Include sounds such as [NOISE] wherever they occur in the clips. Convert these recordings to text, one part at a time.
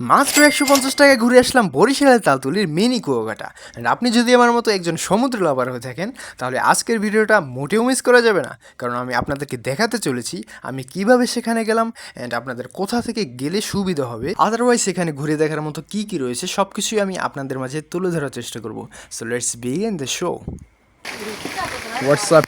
মাত্র একশো পঞ্চাশ টাকায় ঘুরে আসলাম বরিশালের তালতুলির মিনি কুয়াকাটা And আপনি যদি আমার মতো একজন সমুদ্র লাভার হয়ে থাকেন তাহলে আজকের ভিডিওটা মোটেও মিস করা যাবে না। কারণ আমি আপনাদেরকে দেখাতে চলেছি আমি কীভাবে সেখানে গেলাম অ্যান্ড আপনাদের কোথা থেকে গেলে সুবিধা হবে। আদারওয়াইজ সেখানে ঘুরে দেখার মতো কী কী রয়েছে সব কিছুই আমি আপনাদের মাঝে তুলে ধরার চেষ্টা করব। So let's begin the show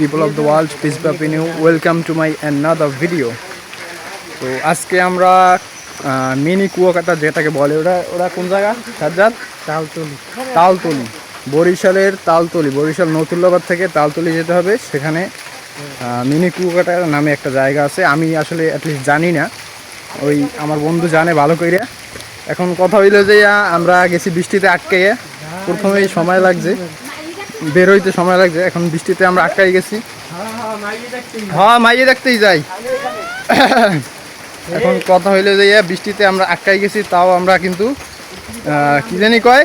people of the world, peace be upon you. Welcome to my another video. তো আজকে আমরা মিনি কুয়াকাটা যেটাকে বলে ওরা ওরা কোন জায়গা? সাজ্জাদ? তালতলি। তালতলি। বরিশালের তালতলি। বরিশাল নতুল্লাবাদ থেকে তালতলি যেতে হবে। সেখানে মিনি কুয়াকাটা নামে একটা জায়গা আছে। আমি আসলে অ্যাটলিস্ট জানি না। ওই আমার বন্ধু জানে ভালো করে এখন কথা হইল যে আমরা গেছি বৃষ্টিতে আটকে প্রথমেই সময় লাগছে। বের হইতে সময় লাগছে। এখন বৃষ্টিতে আমরা আটকাই গেছি। হ্যাঁ মাইয়ে দেখতেই যাই। এখন কথা হইল যে ইয়া বৃষ্টিতে আমরা আটকাই গেছি তাও আমরা কিন্তু কি জানি কয়?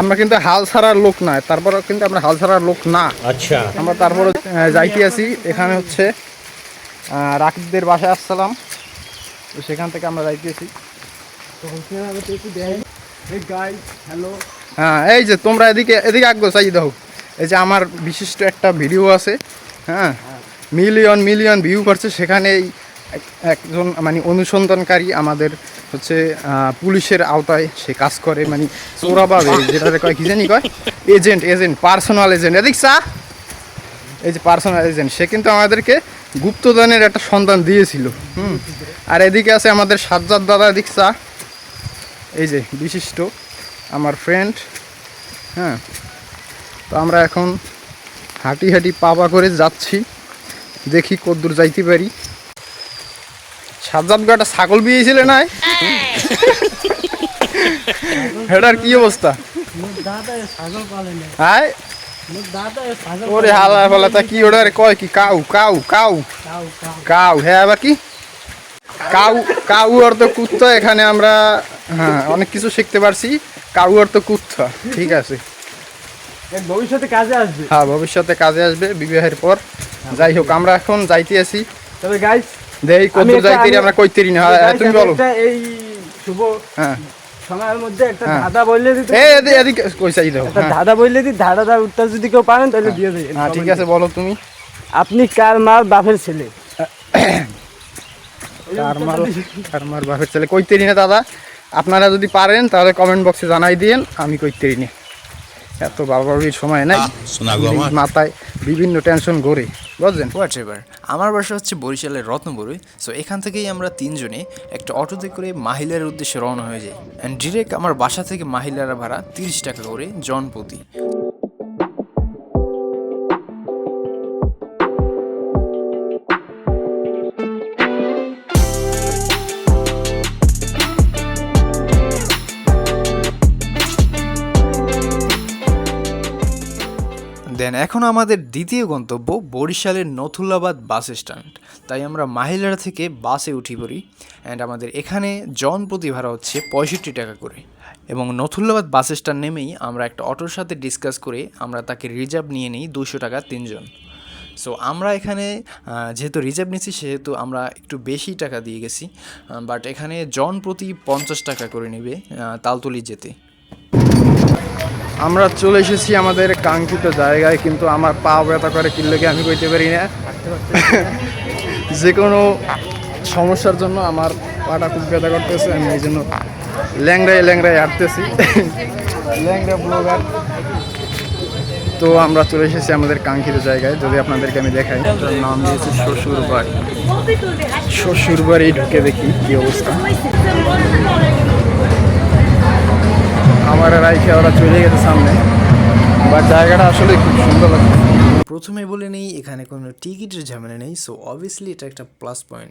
আমরা কিন্তু হাল ছাড়ার লোক নাই তারপরে কিন্তু আমরা হাল ছাড়ার লোক না। আচ্ছা। আমরা তারপরে যাইতে আছি এখানে হচ্ছে রাকিবদের বাসায় আসছিলাম। তো সেখান থেকে আমরা যাইতেছি হ্যাঁ এই যে তোমরা এদিকে এদিকে আগ্রহ চাই দেখো। এই যে আমার বিশিষ্ট একটা ভিডিও আছে হ্যাঁ? মিলিয়ন মিলিয়ন ভিউ করছে সেখানে এই এক- একজন মানে অনুসন্ধানকারী আমাদের হচ্ছে পুলিশের আওতায় সে কাজ করে মানে চোরাভাবে যেটাতে কয়, কি জানি কয়? Agent agent, personal agent. এদিক চা এই যে পার্সোনাল এজেন্ট, সে কিন্তু আমাদেরকে গুপ্তদানের একটা সন্ধান দিয়েছিল। হুম। আর এদিকে আছে আমাদের সাজ্জাদ দাদা, এদিক চা এই যে বিশিষ্ট আমার ফ্রেন্ড হ্যাঁ। তো আমরা এখন হাঁটি হাঁটি পাপা করে যাচ্ছি। দেখি কদ্দূর যাইতে পারি। সাজ্জাদ গাটা ছাগল বিয়েছিলে নাই? হেটার কি অবস্থা? হাই ওরে হালা ফালা তা কি ওটারে কয় কি, কাউ কাউ কাউ। কাউ হ্যাঁ আবার কি? কাউ কাউ অর্থ কুত্তা, এখানে আমরা হ্যাঁ অনেক কিছু শিখতে পারছি। কাউ অর্থ কুত্তা, ঠিক আছে। ভবিষ্যতে কাজে আসবে। হ্যাঁ ভবিষ্যতে কাজে আসবে বিবাহের পর। যাই হোক আমরা এখন যাইতে আছি তবে গাইস দেই কত যাইতে আমরা কইতেরি না। হ্যাঁ, তুমি বলো। এই শুভ হ্যাঁ। সময়ের মধ্যে একটা হ্যাঁ। ধাঁধা বললে দিতে এই এদিকে এদিকে দাও একটা হ্যাঁ। ধাঁধা বললে দি ধাঁধাটার উত্তর যদি কেউ পারেন তাহলে দিয়ে দেয় হ্যাঁ ঠিক আছে বলো তুমি। আপনি কার মার বাপের ছেলে? [COUGHS] কার মার কার মার বাপের ছেলে? কইতেরি না দাদা। আপনারা যদি পারেন তাহলে কমেন্ট বক্সে জানাই দিয়েন আমি কইতেরি না। এত বাবাবির সময় নাই। আমার। মাথায় বিভিন্ন টেনশন ঘুরে বুঝলেন হোয়াট এভার আমার বাসা হচ্ছে বরিশালের রত্নপুরে সো এখান থেকেই আমরা তিনজনে একটা অটোতে করে মাহিলার উদ্দেশ্যে রওনা হয়ে যাই। অ্যান্ড ডিরেক্ট আমার বাসা থেকে মাহিলারা ভাড়া তিরিশ টাকা করে জনপ্রতি। দেন এখন আমাদের দ্বিতীয় গন্তব্য বরিশালের নথুল্লাবাদ বাস স্ট্যান্ড। তাই আমরা মাহিলারা থেকে বাসে উঠি পড়ি। অ্যান্ড আমাদের এখানে জন প্রতি ভাড়া হচ্ছে পঁয়ষট্টি টাকা করে। এবং নথুল্লাবাদ বাস স্ট্যান্ড নেমেই আমরা একটা অটোর সাথে ডিসকাস করে আমরা তাকে রিজার্ভ নিয়ে নিই দুশো টাকা তিনজন। সো আমরা এখানে যেহেতু রিজার্ভ নিচ্ছি সেহেতু আমরা একটু বেশি টাকা দিয়ে গেছি। বাট এখানে জন প্রতি পঞ্চাশ টাকা করে নেবে তালতলি যেতে। আমরা চলে এসেছি আমাদের কাঙ্ক্ষিত জায়গায় কিন্তু আমার পা ব্যথা করে কিনলেকে আমি কইতে পারি না। [LAUGHS] যে কোনো সমস্যার জন্য আমার পাটা খুব ব্যথা করতেছে আমি এই জন্য ল্যাংড়ায় ল্যাংড়ায় হাঁটতেছি। [LAUGHS] ল্যাংড়া ব্লগার। তো আমরা চলে এসেছি আমাদের কাঙ্ক্ষিত জায়গায় যদি আপনাদেরকে আমি দেখাই। নাম দিয়েছি শ্বশুর বাড়ি শ্বশুর বাড়ি ঢুকে দেখি কী অবস্থা। আমার রাইখে ওরা চলে গেছে সামনে। বাট জায়গাটা আসলে খুব সুন্দর লাগছে। প্রথমে বলে নেই এখানে কোনো টিকিটের ঝামেলা নেই সো অবভিয়াসলি এটা একটা প্লাস পয়েন্ট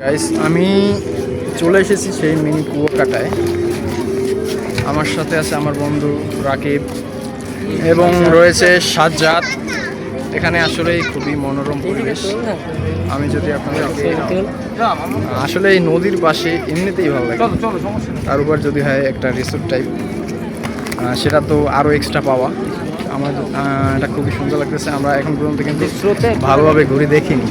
গাইস আমি চলে এসেছি সেই মিনি কুয়াকাটায়। আমার সাথে আছে আমার বন্ধু রাকিব এবং রয়েছে সাজ্জাদ। এখানে আসলে খুবই মনোরম পরিবেশ। আমি যদি আপনাদেরকে আসলে এই নদীর পাশে এমনিতেই ভালো লাগে। তার উপর যদি হয় একটা রিসোর্ট টাইপ সেটা তো আরও এক্সট্রা পাওয়া। আমার এটা খুবই সুন্দর লাগতেছে। আমরা এখন পর্যন্ত কিন্তু ভালোভাবে ঘুরে দেখিনি।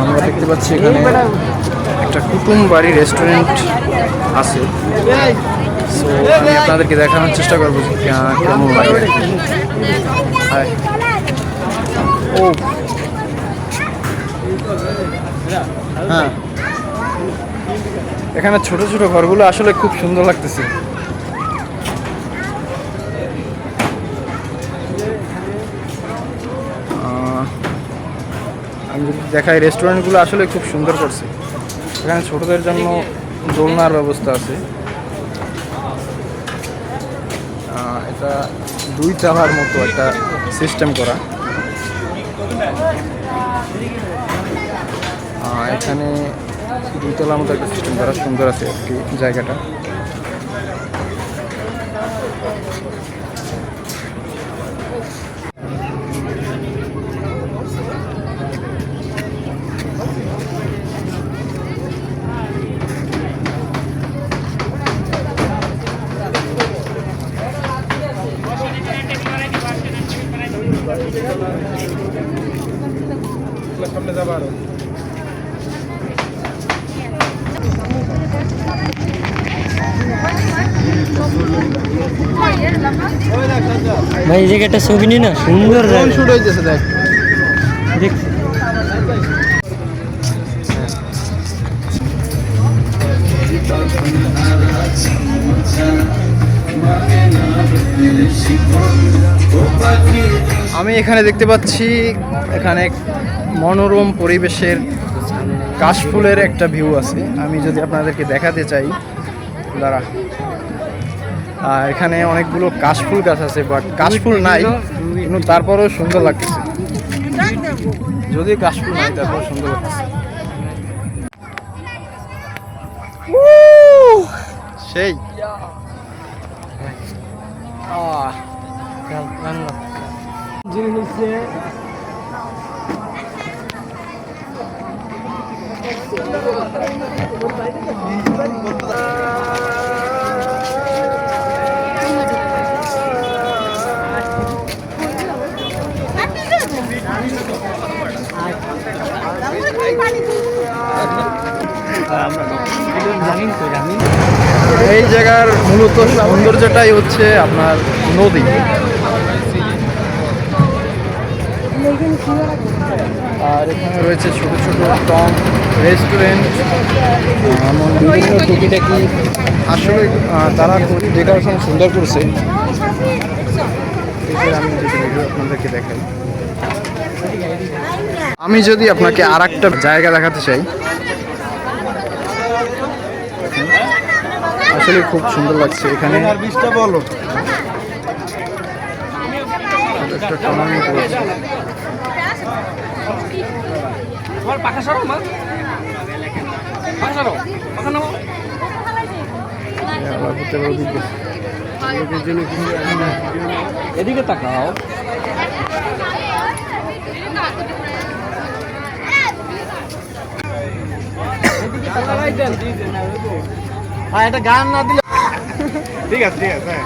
আমরা দেখতে পাচ্ছি এখানে একটা কুটুম বাড়ি রেস্টুরেন্ট আছে আমি আপনাদেরকে দেখানোর চেষ্টা করব কেমন লাগে ও হ্যাঁ এখানে ছোট ছোট ঘরগুলো আসলে খুব সুন্দর লাগতেছে। দেখাই রেস্টুরেন্টগুলো আসলে খুব সুন্দর করছে। এখানে ছোটদের জন্য দোলনার ব্যবস্থা আছে। এটা দুই তালার মতো একটা সিস্টেম করা। এখানে দুই তলার মতো একটা সিস্টেম করা। সুন্দর আছে আর ভাই এই জায়গাটা ছবি না? সুন্দর শুট হইতেছে দেখ। দেখ। আমি এখানে দেখতে পাচ্ছি এখানে মনোরম পরিবেশের কাশফুলের একটা ভিউ আছে। আমি যদি আপনাদেরকে দেখাতে চাই দাঁড়া। এখানে অনেকগুলো কাশফুল গাছ আছে বাট কাশফুল নাই কিন্তু তারপরেও সুন্দর লাগতেছে। যদি কাশফুল নাই তারপর সুন্দর লাগতেছে। সেই। জিনিস হচ্ছে এই জায়গার মূলত সৌন্দর্যটাই হচ্ছে আপনার নদী। আর এখানে রয়েছে ছোট ছোট টং। রেস্টুরেন্ট। এমন বিভিন্ন টুকিটাকি। আসলে তারা ডেকোরেশন সুন্দর করছে। আমি যদি আপনাদেরকে দেখাই। আমি যদি আপনাকে আর একটা জায়গা দেখাতে চাই। আসলে খুব সুন্দর লাগছে এখানে। বলো। একটা টানার মতো আছে। এ আবার হতে পারে ওদিকে। এদিকে তাকাও। আর একটা গান না দিলে ঠিক আছে ঠিক আছে হ্যাঁ।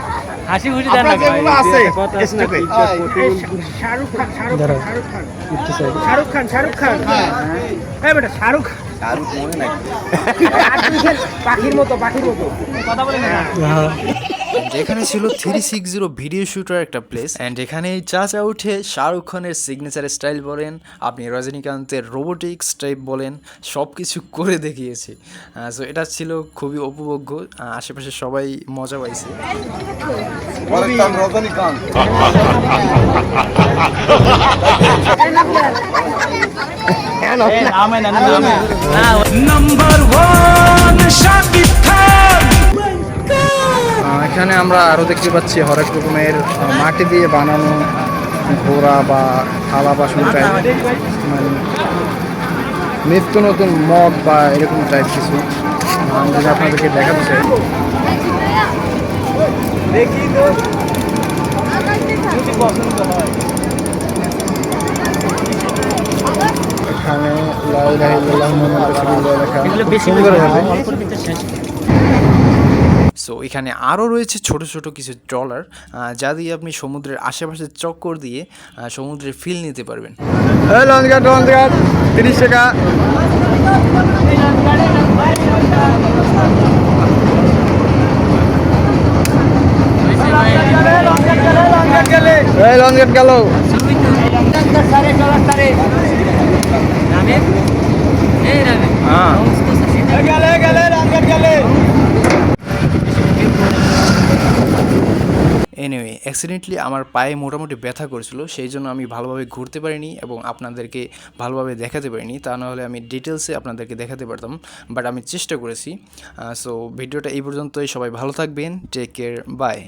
হাসি খুশি দেন না আছে, কথা আছে না, শাহরুখ খান শাহরুখ খান শাহরুখ খান। শাহরুখ খান হ্যাঁ। বেটা শাহরুখ শাহরুখ মনে নাই। পাখির মতো পাখির মতো কথা বলে না যেখানে ছিল three six zero video shooter একটা প্লেস অ্যান্ড এখানে চাচা উঠে শাহরুখ খানের সিগনেচার স্টাইল বলেন আপনি রজনীকান্তের রোবোটিক্স টাইপ বলেন সব কিছু করে দেখিয়েছে। সো এটা ছিল খুবই উপভোগ্য আশেপাশে সবাই মজা পাইছে। [LAUGHS] [LAUGHS] এখানে আমরা আরও দেখতে পাচ্ছি হরেক রকমের মাটি দিয়ে বানানো ঘোড়া বা থালা বাসন টাইপ মানে নিত্য নতুন মগ বা এরকম টাইপ কিছু। আহ, আমি যদি আপনাদেরকে দেখাতে চাই। দেখি তো। পছন্দ হয় এখানে লা ইলাহা ইল্লাল্লাহু মুহাম্মাদুর রাসূলুল্লাহ লেখা এগুলো খুব বেশি সুন্দর হবে অল্প দিতে শেষ সো এখানে আরও রয়েছে ছোট ছোট কিছু ট্রলার যা দিয়ে আপনি সমুদ্রের আশেপাশে চক্কর দিয়ে সমুদ্রের ফিল নিতে পারবেন। তিরিশ টাকা। গেলে। এনিওয়ে অ্যাক্সিডেন্টলি আমার পায়ে মোটামুটি ব্যথা করেছিল সেই জন্য আমি ভালোভাবে ঘুরতে পারিনি এবং আপনাদেরকে ভালোভাবে দেখাতে পারিনি। তা নাহলে আমি ডিটেলসে আপনাদেরকে দেখাতে পারতাম বাট আমি চেষ্টা করেছি। সো ভিডিওটা এই পর্যন্তই। সবাই ভালো থাকবেন। Take care bye